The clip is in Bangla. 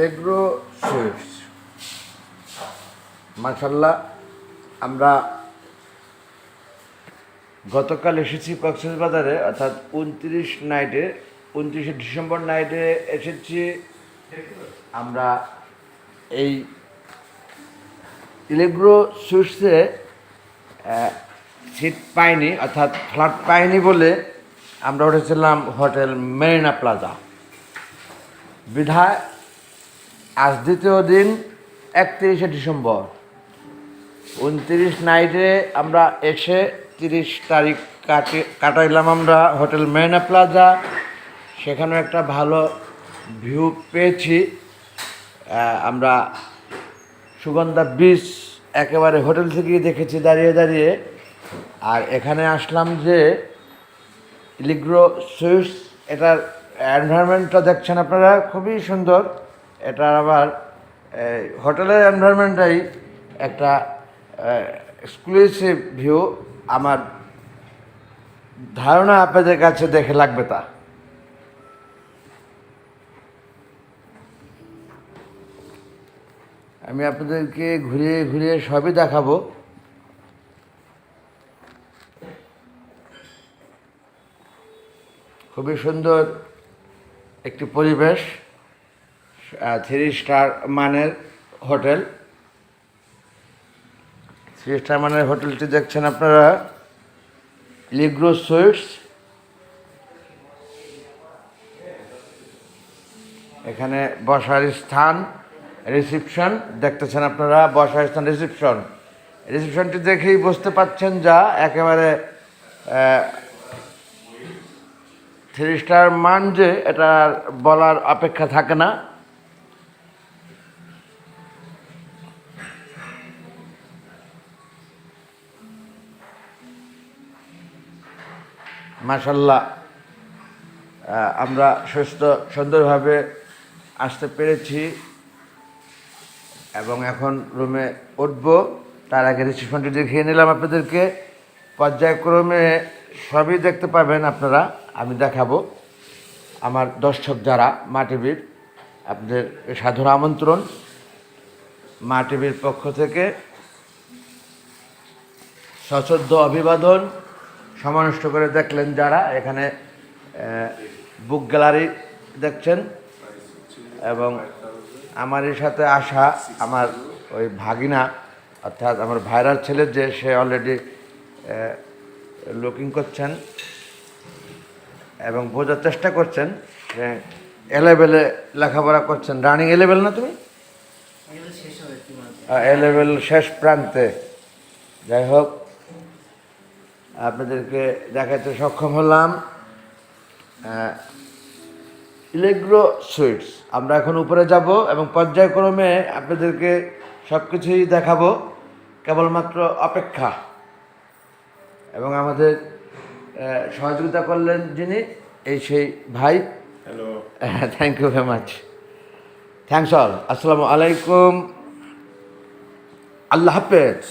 এগ্রো সুইটস মাশাল্লাহ আমরা গতকাল এসেছি কক্সবাজারে, অর্থাৎ উনত্রিশ নাইটে, উনত্রিশে ডিসেম্বর নাইটে এসেছি। আমরা এই ইলেগ্রো সুইটসে সিট পাইনি, অর্থাৎ ফ্ল্যাট পাইনি বলে আমরা উঠেছিলাম হোটেল মেরিনা প্লাজা। বিধায় আজ দ্বিতীয় দিন, একত্রিশে ডিসেম্বর। উনত্রিশ নাইটে আমরা এসে তিরিশ তারিখ কাটি, কাটাইলাম আমরা হোটেল মেরিনা প্লাজা। সেখানেও একটা ভালো ভিউ পেয়েছি। আমরা সুগন্ধা বিচ একেবারে হোটেল থেকেই দেখেছি দাঁড়িয়ে দাঁড়িয়ে। আর এখানে আসলাম যে ইলিগ্রো সুইটস, এটার এনভায়রনমেন্টটা দেখছেন আপনারা, খুবই সুন্দর। এটার আবার হোটেলের এনভায়রনমেন্টটাই একটা এক্সক্লুসিভ ভিউ আমার ধারণা আপনাদের কাছে দেখে লাগবে তা। আমি আপনাদেরকে ঘুরিয়ে ঘুরিয়ে সবই দেখাবো। খুবই সুন্দর একটি পরিবেশ। থ্রি স্টার মানের হোটেল। থ্রি স্টার মানের হোটেলটি দেখছেন আপনারা লিগ্রো সুইটস এখানে বসার স্থান রিসিপশন দেখতেছেন আপনারা, বসার স্থান রিসিপশন রিসিপশনটি দেখেই বুঝতে পাচ্ছেন যা, একেবারে থ্রি স্টার মান যে এটা বলার অপেক্ষা থাকে না। মাসাল্লাহ আমরা সুস্থ, সুন্দরভাবে আসতে পেরেছি এবং এখন রুমে উঠব। তার আগে রিসিপশনটি দেখিয়ে নিলাম আপনাদেরকে। পর্যায়ক্রমে সবই দেখতে পাবেন আপনারা, আমি দেখাবো। আমার দর্শক যারা, মা টিভির, আপনাদের সাধুর আমন্ত্রণ। মা টিভির পক্ষ থেকে সশ্রদ্ধ অভিবাদন। সমানষ্ট করে দেখলেন যারা এখানে বুক গ্যালারি দেখছেন এবং আমার এর সাথে আসা আমার ওই ভাগিনা অর্থাৎ আমার ভাইরার ছেলে যে সে অলরেডি লুকিং করছেন এবং বোঝার চেষ্টা করছেন যে এলেভেলে লেখাপড়া করছেন। রানিং এলেভেল না তুমি? এলেভেল শেষ প্রান্তে। যাই হোক আপনাদেরকে দেখাতে সক্ষম হলাম ইলেগ্রো সুইটস আমরা এখন উপরে যাব এবং পর্যায়ক্রমে আপনাদেরকে সব কিছুই দেখাবো কেবলমাত্র অপেক্ষা। এবং আমাদের সহযোগিতা করলেন যিনি এই সেই ভাই। Hello thank you very much thanks all আসসালামু আলাইকুম। আল্লাহ হাফেজ।